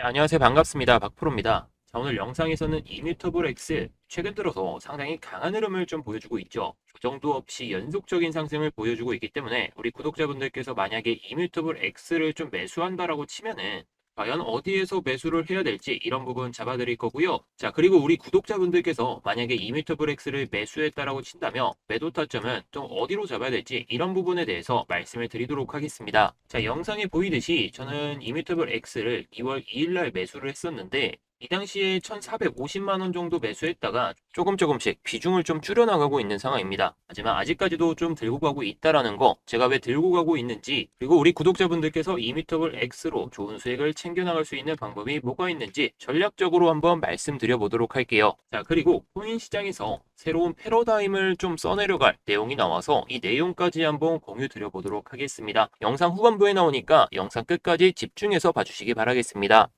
네, 안녕하세요. 반갑습니다. 박프로입니다. 자, 오늘 영상에서는 이뮤터블 X 최근 들어서 상당히 강한 흐름을 좀 보여주고 있죠. 조정도 없이 연속적인 상승을 보여주고 있기 때문에 우리 구독자분들께서 만약에 이뮤터블 X를 좀 매수한다라고 치면은 과연 어디에서 매수를 해야 될지 이런 부분 잡아드릴 거고요. 자, 그리고 우리 구독자분들께서 만약에 이뮤터블 X를 매수했다라고 친다면 매도 타점은 좀 어디로 잡아야 될지 이런 부분에 대해서 말씀을 드리도록 하겠습니다. 자, 영상에 보이듯이 저는 이뮤터블 X를 2월 2일 날 매수를 했었는데 이 당시에 1,450만 원 정도 매수했다가 조금 조금씩 비중을 좀 줄여나가고 있는 상황입니다. 하지만 아직까지도 좀 들고 가고 있다라는 거, 제가 왜 들고 가고 있는지, 그리고 우리 구독자분들께서 이미터블 X로 좋은 수익을 챙겨나갈 수 있는 방법이 뭐가 있는지 전략적으로 한번 말씀드려 보도록 할게요. 자, 그리고 코인 시장에서 새로운 패러다임을 좀 써내려갈 내용이 나와서 이 내용까지 한번 공유 드려 보도록 하겠습니다. 영상 후반부에 나오니까 영상 끝까지 집중해서 봐주시기 바라겠습니다.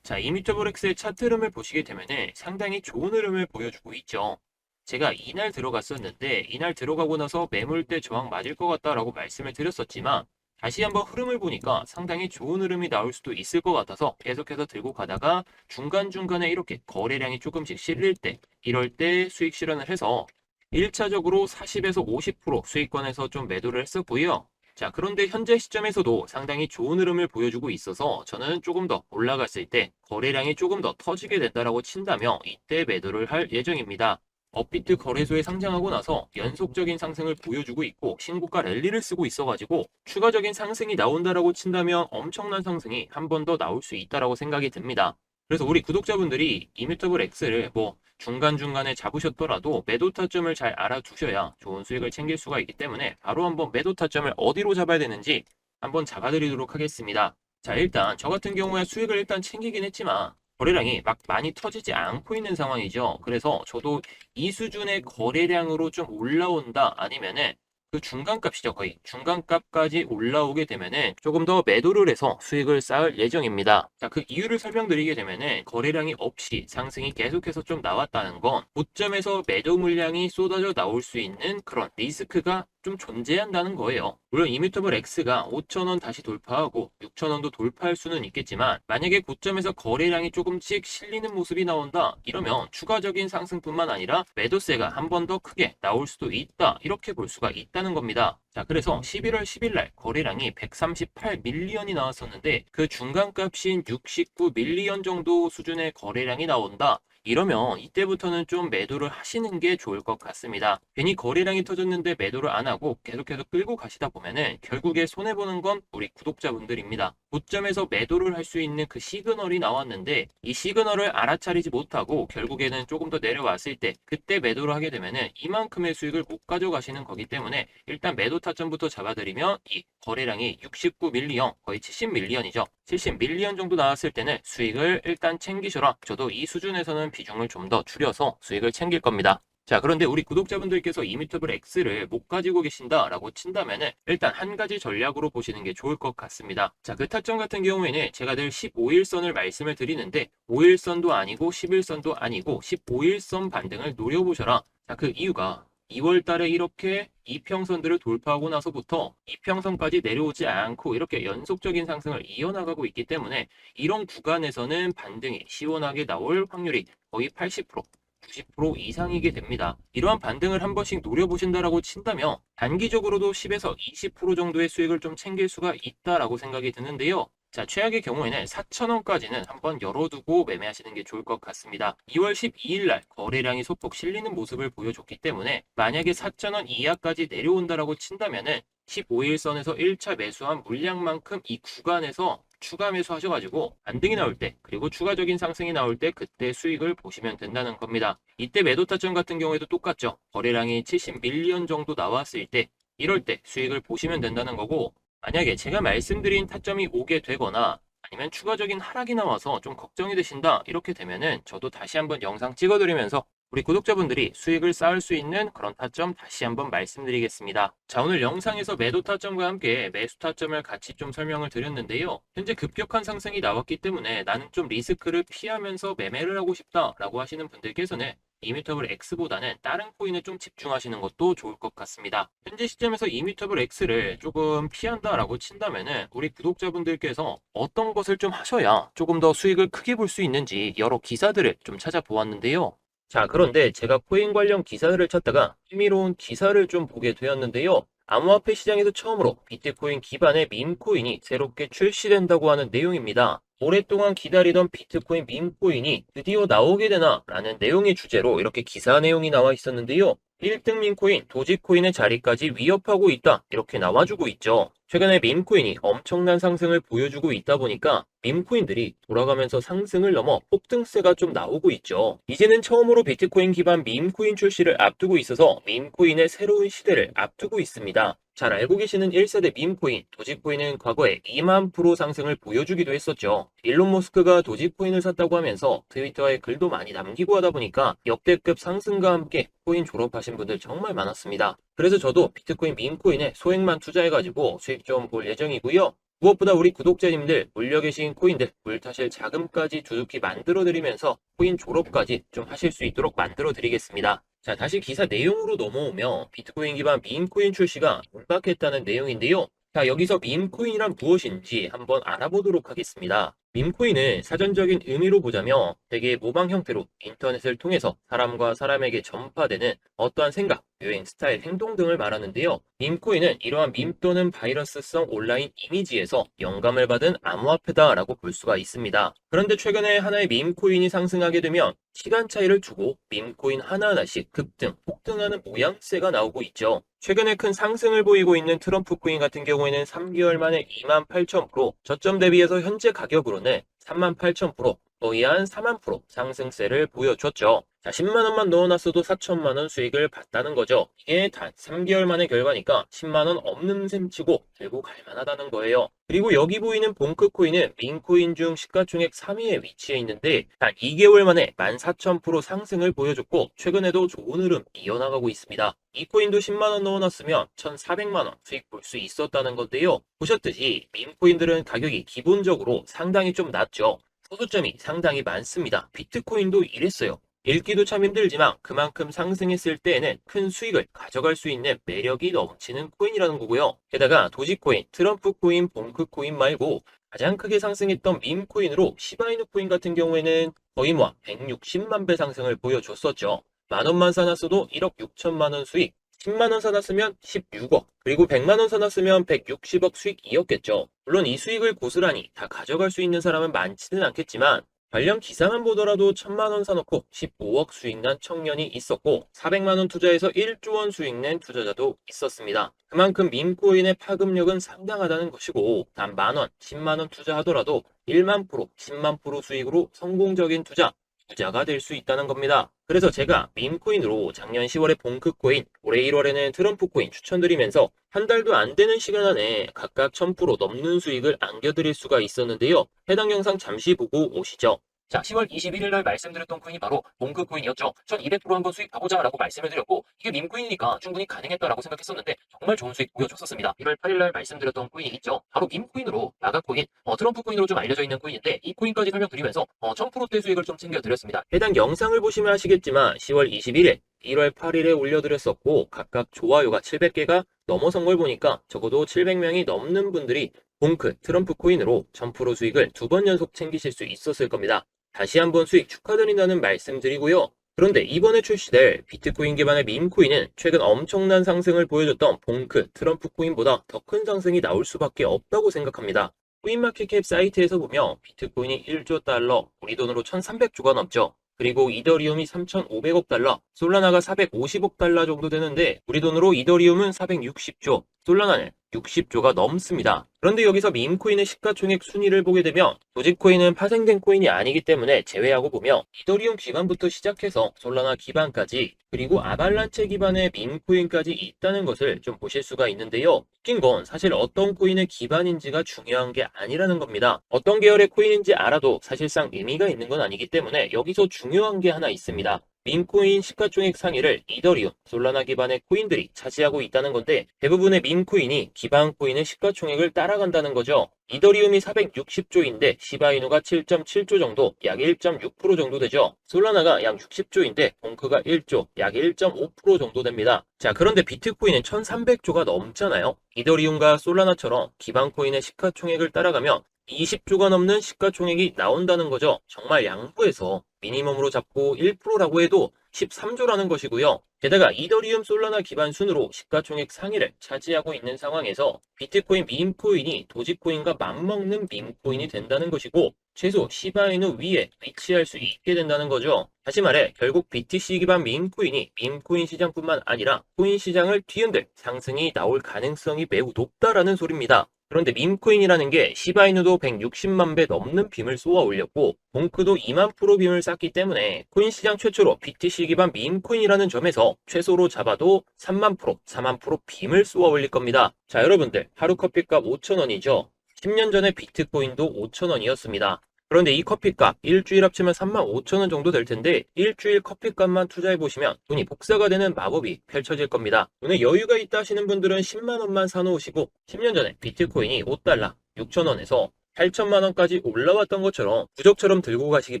자, 이미터블 X의 차트 흐름을 보시게 되면 상당히 좋은 흐름을 보여주고 있죠. 제가 이날 들어갔었는데 이날 들어가고 나서 매물대 저항 맞을 것 같다라고 말씀을 드렸었지만 다시 한번 흐름을 보니까 상당히 좋은 흐름이 나올 수도 있을 것 같아서 계속해서 들고 가다가 중간중간에 이렇게 거래량이 조금씩 실릴 때 이럴 때 수익 실현을 해서 1차적으로 40에서 50% 수익권에서 좀 매도를 했었고요. 자, 그런데 현재 시점에서도 상당히 좋은 흐름을 보여주고 있어서 저는 조금 더 올라갔을 때 거래량이 조금 더 터지게 된다라고 친다면 이때 매도를 할 예정입니다. 업비트 거래소에 상장하고 나서 연속적인 상승을 보여주고 있고 신고가 랠리를 쓰고 있어가지고 추가적인 상승이 나온다라고 친다면 엄청난 상승이 한 번 더 나올 수 있다라고 생각이 듭니다. 그래서 우리 구독자분들이 이뮤터블 X를 뭐 중간중간에 잡으셨더라도 매도 타점을 잘 알아두셔야 좋은 수익을 챙길 수가 있기 때문에 바로 한번 매도 타점을 어디로 잡아야 되는지 한번 잡아드리도록 하겠습니다. 자, 일단 저 같은 경우에 수익을 일단 챙기긴 했지만 거래량이 막 많이 터지지 않고 있는 상황이죠. 그래서 저도 이 수준의 거래량으로 좀 올라온다 아니면은 그 중간값이죠. 거의 중간값까지 올라오게 되면은 조금 더 매도를 해서 수익을 쌓을 예정입니다. 자, 그 이유를 설명드리게 되면은 거래량이 없이 상승이 계속해서 좀 나왔다는 건 고점에서 매도 물량이 쏟아져 나올 수 있는 그런 리스크가 좀 존재한다는 거예요. 물론 이뮤터블 X가 5,000원 다시 돌파하고 6,000원도 돌파할 수는 있겠지만 만약에 고점에서 거래량이 조금씩 실리는 모습이 나온다 이러면 추가적인 상승뿐만 아니라 매도세가 한 번 더 크게 나올 수도 있다 이렇게 볼 수가 있다는 겁니다. 자, 그래서 11월 10일 날 거래량이 138 밀리언이 나왔었는데 그 중간값인 69 밀리언 정도 수준의 거래량이 나온다. 이러면 이때부터는 좀 매도를 하시는 게 좋을 것 같습니다. 괜히 거래량이 터졌는데 매도를 안 하고 계속해서 끌고 가시다 보면은 결국에 손해보는 건 우리 구독자분들입니다. 고점에서 매도를 할 수 있는 그 시그널이 나왔는데 이 시그널을 알아차리지 못하고 결국에는 조금 더 내려왔을 때 그때 매도를 하게 되면은 이만큼의 수익을 못 가져가시는 거기 때문에 일단 매도 타점부터 잡아드리면 이 거래량이 69 밀리언 거의 70 밀리언이죠. 70 밀리언 정도 나왔을 때는 수익을 일단 챙기셔라. 저도 이 수준에서는 비중을 좀 더 줄여서 수익을 챙길 겁니다. 자, 그런데 우리 구독자분들께서 이미터블 X를 못 가지고 계신다라고 친다면은 일단 한 가지 전략으로 보시는 게 좋을 것 같습니다. 자, 그 타점 같은 경우에는 제가 늘 15일선을 말씀을 드리는데 5일선도 아니고 11선도 아니고 15일선 반등을 노려보셔라. 자, 그 이유가 2월 달에 이렇게 이평선들을 돌파하고 나서부터 이평선까지 내려오지 않고 이렇게 연속적인 상승을 이어나가고 있기 때문에 이런 구간에서는 반등이 시원하게 나올 확률이 거의 80%, 90% 이상이게 됩니다. 이러한 반등을 한 번씩 노려보신다라고 친다면 단기적으로도 10에서 20% 정도의 수익을 좀 챙길 수가 있다라고 생각이 드는데요. 자, 최악의 경우에는 4,000원까지는 한번 열어두고 매매하시는 게 좋을 것 같습니다. 2월 12일 날 거래량이 소폭 실리는 모습을 보여줬기 때문에 만약에 4,000원 이하까지 내려온다라고 친다면은 15일 선에서 1차 매수한 물량만큼 이 구간에서 추가 매수하셔가지고 반등이 나올 때 그리고 추가적인 상승이 나올 때 그때 수익을 보시면 된다는 겁니다. 이때 매도 타점 같은 경우에도 똑같죠. 거래량이 70 밀리언 정도 나왔을 때 이럴 때 수익을 보시면 된다는 거고 만약에 제가 말씀드린 타점이 오게 되거나 아니면 추가적인 하락이 나와서 좀 걱정이 되신다 이렇게 되면은 저도 다시 한번 영상 찍어드리면서 우리 구독자분들이 수익을 쌓을 수 있는 그런 타점 다시 한번 말씀드리겠습니다. 자, 오늘 영상에서 매도 타점과 함께 매수 타점을 같이 좀 설명을 드렸는데요. 현재 급격한 상승이 나왔기 때문에 나는 좀 리스크를 피하면서 매매를 하고 싶다라고 하시는 분들께서는 이뮤터블 X보다는 다른 코인에 좀 집중하시는 것도 좋을 것 같습니다. 현재 시점에서 이뮤터블 X를 조금 피한다라고 친다면은 우리 구독자분들께서 어떤 것을 좀 하셔야 조금 더 수익을 크게 볼 수 있는지 여러 기사들을 좀 찾아보았는데요. 자, 그런데 제가 코인 관련 기사들을 찾다가 흥미로운 기사를 좀 보게 되었는데요. 암호화폐 시장에서 처음으로 비트코인 기반의 밈코인이 새롭게 출시된다고 하는 내용입니다. 오랫동안 기다리던 비트코인 밈코인이 드디어 나오게 되나 라는 내용의 주제로 이렇게 기사 내용이 나와 있었는데요. 1등 밈코인 도지코인의 자리까지 위협하고 있다 이렇게 나와주고 있죠. 최근에 밈코인이 엄청난 상승을 보여주고 있다 보니까 밈코인들이 돌아가면서 상승을 넘어 폭등세가 좀 나오고 있죠. 이제는 처음으로 비트코인 기반 밈코인 출시를 앞두고 있어서 밈코인의 새로운 시대를 앞두고 있습니다. 잘 알고 계시는 1세대 밈코인, 도지코인은 과거에 2만 프로 상승을 보여주기도 했었죠. 일론 머스크가 도지코인을 샀다고 하면서 트위터에 글도 많이 남기고 하다 보니까 역대급 상승과 함께 코인 졸업하신 분들 정말 많았습니다. 그래서 저도 비트코인 밈코인에 소액만 투자해가지고 수익 좀 볼 예정이고요. 무엇보다 우리 구독자님들 물려 계신 코인들 물타실 자금까지 두둑히 만들어 드리면서 코인 졸업까지 좀 하실 수 있도록 만들어 드리겠습니다. 자, 다시 기사 내용으로 넘어오며 비트코인 기반 밈코인 출시가 임박했다는 내용인데요. 자, 여기서 밈코인이란 무엇인지 한번 알아보도록 하겠습니다. 밈코인은 사전적인 의미로 보자면 되게 모방 형태로 인터넷을 통해서 사람과 사람에게 전파되는 어떠한 생각, 유행, 스타일, 행동 등을 말하는데요. 밈코인은 이러한 밈 또는 바이러스성 온라인 이미지에서 영감을 받은 암호화폐다라고 볼 수가 있습니다. 그런데 최근에 하나의 밈코인이 상승하게 되면 시간 차이를 두고 밈코인 하나하나씩 급등, 폭등하는 모양새가 나오고 있죠. 최근에 큰 상승을 보이고 있는 트럼프 코인 같은 경우에는 3개월 만에 28,000% 저점 대비해서 현재 가격으로 는38,000%거 의한 4만 프로 상승세를 보여줬죠. 자, 10만 원만 넣어놨어도 4천만 원 수익을 봤다는 거죠. 이게 단 3개월 만의 결과니까 10만 원 없는 셈 치고 들고 갈 만하다는 거예요. 그리고 여기 보이는 봉크 코인은 민코인 중 시가총액 3위에 위치해 있는데 단 2개월 만에 14,000% 상승을 보여줬고 최근에도 좋은 흐름 이어나가고 있습니다. 이 코인도 10만 원 넣어놨으면 1,400만 원 수익 볼 수 있었다는 건데요. 보셨듯이 밈코인들은 가격이 기본적으로 상당히 좀 낮죠. 소수점이 상당히 많습니다. 비트코인도 이랬어요. 읽기도 참 힘들지만 그만큼 상승했을 때에는 큰 수익을 가져갈 수 있는 매력이 넘치는 코인이라는 거고요. 게다가 도지코인, 트럼프 코인, 봉크 코인 말고 가장 크게 상승했던 밈 코인으로 시바이누 코인 같은 경우에는 거의 뭐 160만 배 상승을 보여줬었죠. 만 원만 사놨어도 1억 6천만 원 수익, 10만 원 사놨으면 16억, 그리고 100만 원 사놨으면 160억 수익이었겠죠. 물론 이 수익을 고스란히 다 가져갈 수 있는 사람은 많지는 않겠지만 관련 기사만 보더라도 1000만 원 사놓고 15억 수익 난 청년이 있었고 400만 원 투자해서 1조 원 수익 낸 투자자도 있었습니다. 그만큼 민코인의 파급력은 상당하다는 것이고 단 만원, 10만 원 투자하더라도 1만 프로, 10만 프로 수익으로 성공적인 투자, 부자가 될 수 있다는 겁니다. 그래서 제가 밈코인으로 작년 10월에 봉크코인, 올해 1월에는 트럼프코인 추천드리면서 한 달도 안 되는 시간 안에 각각 1000% 넘는 수익을 안겨드릴 수가 있었는데요. 해당 영상 잠시 보고 오시죠. 자, 10월 21일 날 말씀드렸던 코인이 바로 몽크 코인이었죠. 1200% 한번 수익 가보자라고 말씀을 드렸고 이게 밈코인이니까 충분히 가능했다라고 생각했었는데 정말 좋은 수익 보여줬었습니다. 1월 8일 날 말씀드렸던 코인이 있죠. 바로 밈코인으로 나가 코인, 어, 트럼프 코인으로 좀 알려져 있는 코인인데 이 코인까지 설명드리면서 어, 1000%대 수익을 좀 챙겨드렸습니다. 해당 영상을 보시면 아시겠지만 10월 21일 1월 8일에 올려드렸었고 각각 좋아요가 700개가 넘어선 걸 보니까 적어도 700명이 넘는 분들이 봉크, 트럼프 코인으로 1000% 수익을 두 번 연속 챙기실 수 있었을 겁니다. 다시 한번 수익 축하드린다는 말씀드리고요. 그런데 이번에 출시될 비트코인 기반의 밈코인은 최근 엄청난 상승을 보여줬던 봉크, 트럼프 코인보다 더 큰 상승이 나올 수밖에 없다고 생각합니다. 코인마켓캡 사이트에서 보면 비트코인이 1조 달러, 우리 돈으로 1300조가 넘죠. 그리고 이더리움이 3,500억 달러, 솔라나가 450억 달러 정도 되는데 우리 돈으로 이더리움은 460조, 솔라나는 60조가 넘습니다. 그런데 여기서 밈코인의 시가총액 순위를 보게 되면 도지코인은 파생된 코인이 아니기 때문에 제외하고 보면 이더리움 기반부터 시작해서 솔라나 기반까지 그리고 아발란체 기반의 밈코인까지 있다는 것을 좀 보실 수가 있는데요. 웃긴 건 사실 어떤 코인의 기반인지가 중요한 게 아니라는 겁니다. 어떤 계열의 코인인지 알아도 사실상 의미가 있는 건 아니기 때문에 여기서 중요한 게 하나 있습니다. 밈코인 시가총액 상위를 이더리움, 솔라나 기반의 코인들이 차지하고 있다는 건데 대부분의 밈코인이 기반 코인의 시가총액을 따라간다는 거죠. 이더리움이 460조인데 시바이누가 7.7조 정도, 약 1.6% 정도 되죠. 솔라나가 약 60조인데 봉크가 1조, 약 1.5% 정도 됩니다. 자, 그런데 비트코인은 1300조가 넘잖아요. 이더리움과 솔라나처럼 기반 코인의 시가총액을 따라가면 20조가 넘는 시가총액이 나온다는 거죠. 정말 양보해서 미니멈으로 잡고 1%라고 해도 13조라는 것이고요. 게다가 이더리움 솔라나 기반 순으로 시가총액 상위를 차지하고 있는 상황에서 비트코인 밈코인이 도지코인과 맞먹는 밈코인이 된다는 것이고 최소 시바이누 위에 위치할 수 있게 된다는 거죠. 다시 말해 결국 BTC 기반 밈코인이 밈코인 시장뿐만 아니라 코인 시장을 뒤흔들 상승이 나올 가능성이 매우 높다라는 소리입니다. 그런데 밈코인이라는 게 시바이누도 160만 배 넘는 빔을 쏘아 올렸고 봉크도 2만 프로 빔을 쌌기 때문에 코인 시장 최초로 BTC 기반 밈코인이라는 점에서 최소로 잡아도 3만 프로, 4만 프로 빔을 쏘아 올릴 겁니다. 자 여러분들 하루 커피값 5천원이죠. 10년 전에 비트코인도 5천원이었습니다. 그런데 이 커피값 일주일 합치면 3만 5천 원 정도 될 텐데 일주일 커피값만 투자해 보시면 돈이 복사가 되는 마법이 펼쳐질 겁니다. 돈에 여유가 있다 하시는 분들은 10만 원만 사놓으시고 10년 전에 비트코인이 5달러 6천 원에서 8천만 원까지 올라왔던 것처럼 부적처럼 들고 가시기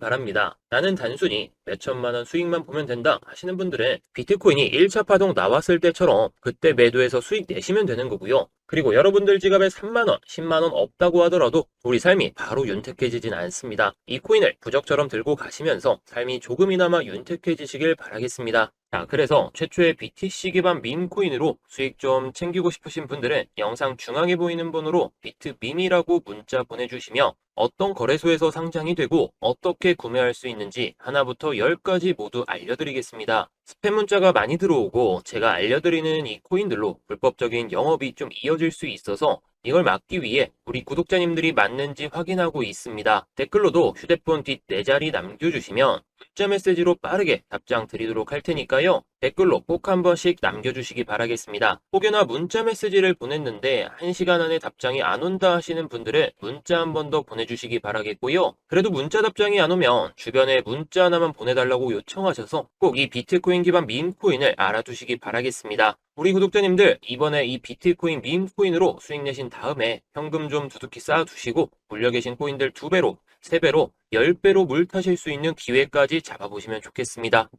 바랍니다. 나는 단순히 몇천만 원 수익만 보면 된다 하시는 분들은 비트코인이 1차 파동 나왔을 때처럼 그때 매도해서 수익 내시면 되는 거고요. 그리고 여러분들 지갑에 3만원, 10만원 없다고 하더라도 우리 삶이 바로 윤택해지진 않습니다. 이 코인을 부적처럼 들고 가시면서 삶이 조금이나마 윤택해지시길 바라겠습니다. 자, 그래서 최초의 BTC 기반 밈코인으로 수익 좀 챙기고 싶으신 분들은 영상 중앙에 보이는 번호로 비트밈이라고 문자 보내주시며 어떤 거래소에서 상장이 되고 어떻게 구매할 수 있는지 하나부터 열까지 모두 알려드리겠습니다. 스팸 문자가 많이 들어오고 제가 알려드리는 이 코인들로 불법적인 영업이 좀 이어질 수 있어서 이걸 막기 위해 우리 구독자님들이 맞는지 확인하고 있습니다. 댓글로도 휴대폰 뒷 네 자리 남겨주시면 문자 메시지로 빠르게 답장 드리도록 할 테니까요. 댓글로 꼭 한 번씩 남겨주시기 바라겠습니다. 혹여나 문자 메시지를 보냈는데 1시간 안에 답장이 안 온다 하시는 분들은 문자 한 번 더 보내주시기 바라겠고요. 그래도 문자 답장이 안 오면 주변에 문자 하나만 보내달라고 요청하셔서 꼭 이 비트코인 기반 밈코인을 알아두시기 바라겠습니다. 우리 구독자님들 이번에 이 비트코인 밈코인으로 수익 내신 다음에 현금 좀 두둑히 쌓아두시고 물려 계신 코인들 두배로 3배로 10배로 물 타실 수 있는 기회까지 잡아보시면 좋겠습니다.